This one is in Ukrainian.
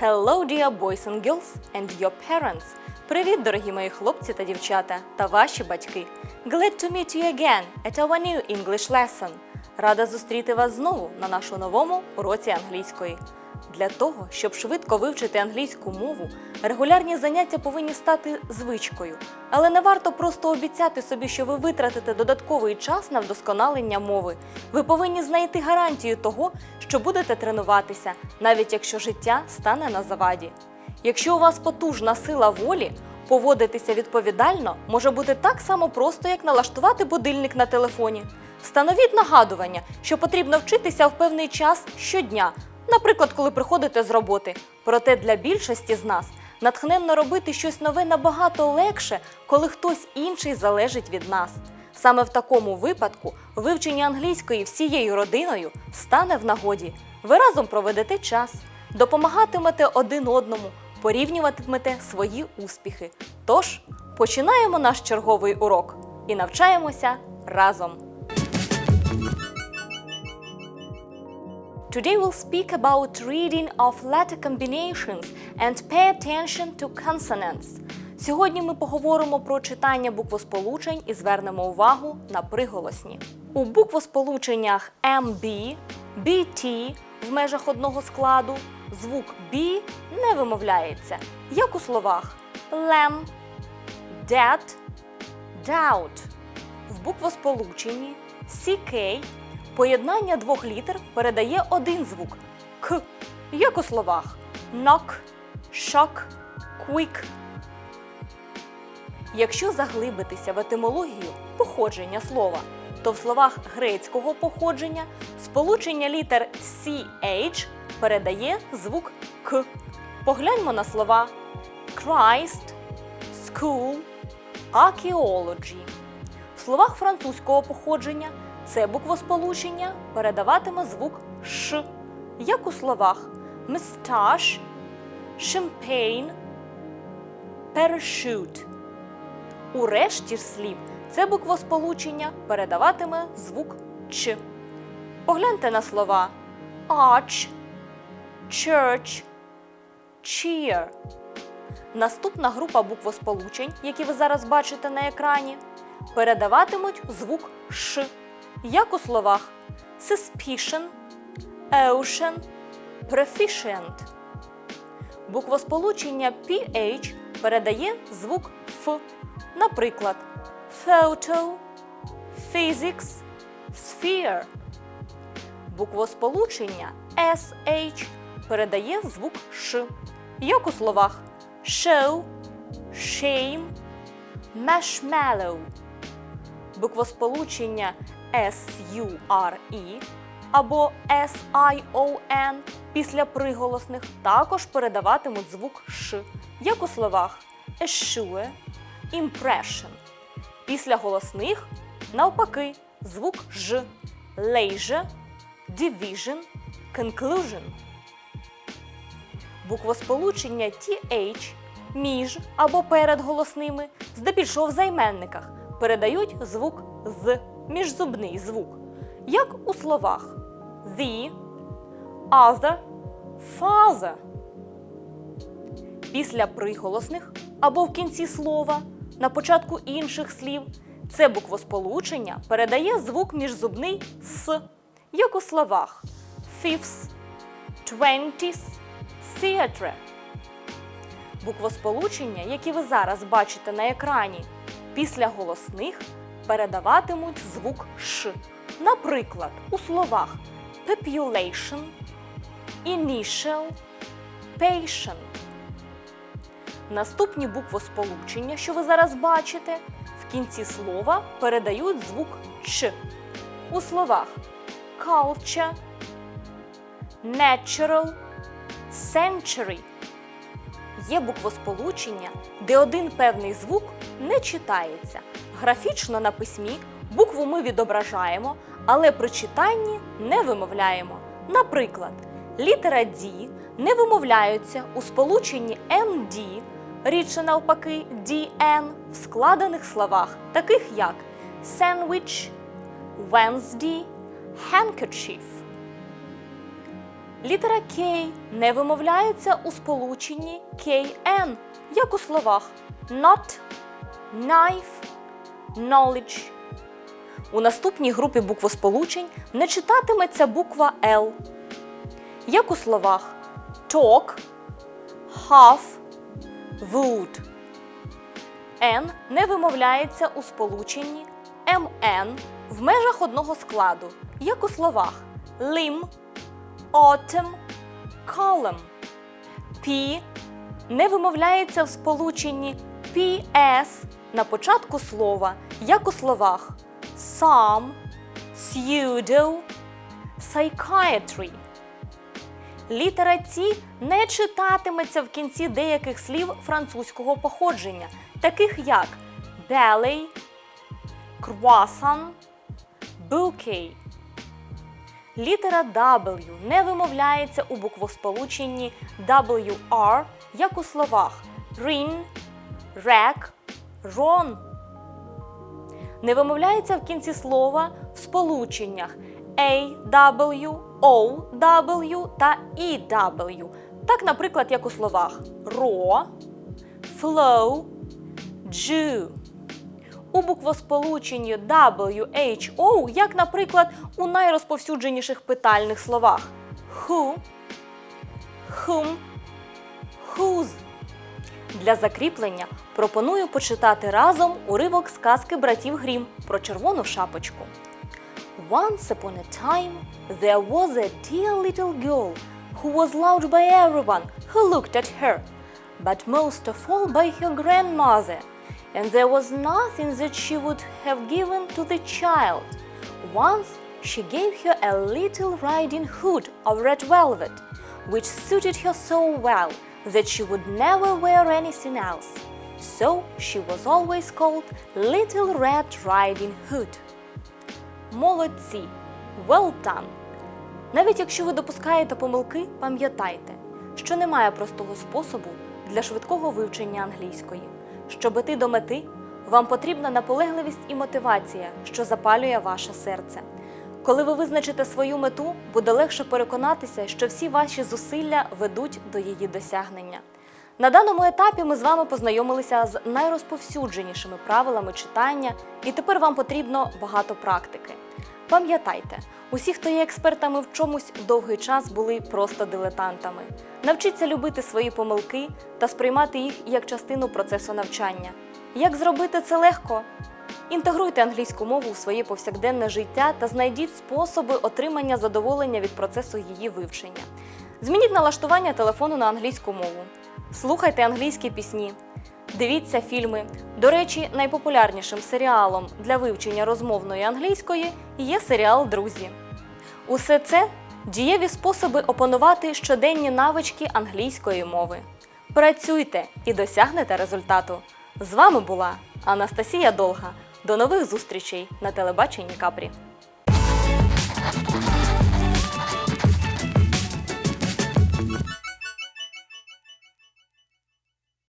Hello, dear boys and girls and your parents. Привіт, дорогі мої хлопці та дівчата та ваші батьки. Glad to meet you again at our new English lesson. Рада зустріти вас знову на нашому новому уроці англійської. Для того, щоб швидко вивчити англійську мову, регулярні заняття повинні стати звичкою. Але не варто просто обіцяти собі, що ви витратите додатковий час на вдосконалення мови. Ви повинні знайти гарантію того, що будете тренуватися, навіть якщо життя стане на заваді. Якщо у вас потужна сила волі, поводитися відповідально може бути так само просто, як налаштувати будильник на телефоні. Встановіть нагадування, що потрібно вчитися в певний час щодня, наприклад, коли приходите з роботи. Проте для більшості з нас натхненно робити щось нове набагато легше, коли хтось інший залежить від нас. Саме в такому випадку вивчення англійської всією родиною стане в нагоді. Ви разом проведете час, допомагатимете один одному, порівнюватимете свої успіхи. Тож починаємо наш черговий урок і навчаємося разом. Today we'll speak about reading of letter combinations and pay attention to consonants. Сьогодні ми поговоримо про читання буквосполучень і звернемо увагу на приголосні. У буквосполученнях MB, BT в межах одного складу звук B не вимовляється, як у словах lamb, dead, doubt. В буквосполученні CK поєднання двох літер передає один звук К, як у словах knock, shock, quick. Якщо заглибитися в етимологію походження слова, то в словах грецького походження сполучення літер CH передає звук К. Погляньмо на слова Christ, school, archaeology. В словах французького походження це буквосполучення передаватиме звук Ш, як у словах moustache, champagne, parachute. У решті ж слів це буквосполучення передаватиме звук Ч. Погляньте на слова arch, church, cheer. Наступна група буквосполучень, які ви зараз бачите на екрані, передаватимуть звук Ш, як у словах suspicion, ocean, proficient. Буквосполучення PH передає звук Ф, наприклад, photo, physics, sphere. Буквосполучення SH передає звук Ш, як у словах show, shame, marshmallow. Буквосполучення SURE або SION після приголосних також передаватимуть звук Ш, як у словах assure, impression. Після голосних навпаки звук Ж, leisure, division, conclusion. Буквосполучення TH між або перед голосними, здебільшого в займенниках, передають звук з міжзубний звук, як у словах the, other, father. Після приголосних або в кінці слова, на початку інших слів, це буквосполучення передає звук міжзубний с, як у словах fifths, twenties, theatre. Буквосполучення, які ви зараз бачите на екрані, після голосних передаватимуть звук Ш. Наприклад, у словах population, initial, patient. Наступні буквосполучення, що ви зараз бачите, в кінці слова передають звук Ч. У словах culture, natural, century. Є буквосполучення, де один певний звук не читається. Графічно на письмі букву ми відображаємо, але при читанні не вимовляємо. Наприклад, літера D не вимовляються у сполученні MD, рідше навпаки DN в складених словах, таких як sandwich, Wednesday, handkerchief. Літера K не вимовляється у сполученні KN, як у словах not, knife, knowledge. У наступній групі буквосполучень не читатиметься буква L, як у словах talk, half, would. N не вимовляється у сполученні MN в межах одного складу, як у словах limb, autumn, column. P не вимовляється в сполученні PS на початку слова, як у словах some, pseudo, psychiatry. Літера Т не читатиметься в кінці деяких слів французького походження, таких як ballet, croissant, bouquet. Літера W не вимовляється у буквосполученні WR, як у словах rin, rec, ron. Не вимовляється в кінці слова в сполученнях AW, OW та EW. Так, наприклад, як у словах raw, flow, Jew. У буквосполученні WHO, як, наприклад, у найрозповсюдженіших питальних словах who, whom, whose. Для закріплення пропоную почитати разом уривок сказки братів Грім про червону шапочку. Once upon a time, there was a dear little girl who was loved by everyone who looked at her, but most of all by her grandmother. And there was nothing that she would have given to the child. Once she gave her a little riding hood of red velvet, which suited her so well that she would never wear anything else. So she was always called Little Red Riding Hood. Молодці! Well done! Навіть якщо ви допускаєте помилки, пам'ятайте, що немає простого способу для швидкого вивчення англійської. Щоб іти до мети, вам потрібна наполегливість і мотивація, що запалює ваше серце. Коли ви визначите свою мету, буде легше переконатися, що всі ваші зусилля ведуть до її досягнення. На даному етапі ми з вами познайомилися з найрозповсюдженішими правилами читання, і тепер вам потрібно багато практики. Пам'ятайте, усі, хто є експертами в чомусь, довгий час були просто дилетантами. Навчіться любити свої помилки та сприймати їх як частину процесу навчання. Як зробити це легко? Інтегруйте англійську мову у своє повсякденне життя та знайдіть способи отримання задоволення від процесу її вивчення. Змініть налаштування телефону на англійську мову. Слухайте англійські пісні. Дивіться фільми. До речі, найпопулярнішим серіалом для вивчення розмовної англійської є серіал Друзі. Усе це дієві способи опанувати щоденні навички англійської мови. Працюйте і досягнете результату. З вами була Анастасія Долга. До нових зустрічей на телебаченні Капрі.